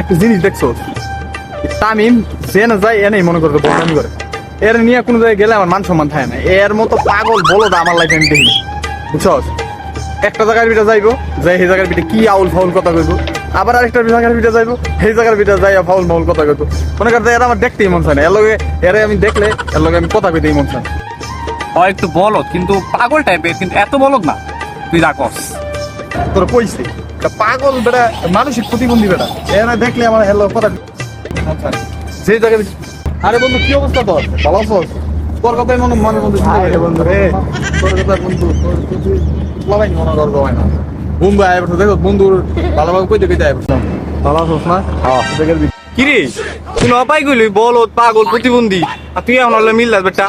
একটা জিনিস দেখছ? তামিম, যে না যায় এনেই মনে করতো বদনামি করে। এর নিয়ে কোনো জায়গায় গেলে আমার মান সম্মান থাকে না। এর মতো পাগল বলো আমার লাইফে আমি দেখিনি। বুঝছস? একটা জায়গার ভিতরে যাইবো, যাই সেই জায়গার ভিতরে কি আউল ফাউল কথা কইবো। আবার আরেকটা জায়গার ভিতরে যাইবো, সেই জায়গার ভিতরে যাই ফাউল ফাউল কথা কইবো। মনে করতে এর আমার দেখতেই মন চায় না। এর লগে, এরে আমি দেখলে, এর লগে আমি কথা কইতেই মন চায়। ও, একটু বলদ, কিন্তু পাগল টাইপের কিন্তু এত বলদ না। তুই করস। তোর কইছে পাগল বেটা মানসিক প্রতিবন্ধী বেটা এরা দেখলে আমার হেলো কথা যে জায়গায় আরে বন্ধু কি অবস্থা তোর? ভালো আছো? তোর কথাই মনে মনে পাই। বন্ধু। রে তোর কথা বন্ধু তোর লাগাই মনে কর গবাই না। বন্ধু আয় বসে দেখো বন্ধুর ভালোভাবে কইতে কইতে আয় বসে। ভালো আছোস না? হ্যাঁ। দেখে কিরে? কোন অপায় গইলি বলদ পাগল প্রতিবন্ধী। আর তুই এখন মিল্লাস বেটা।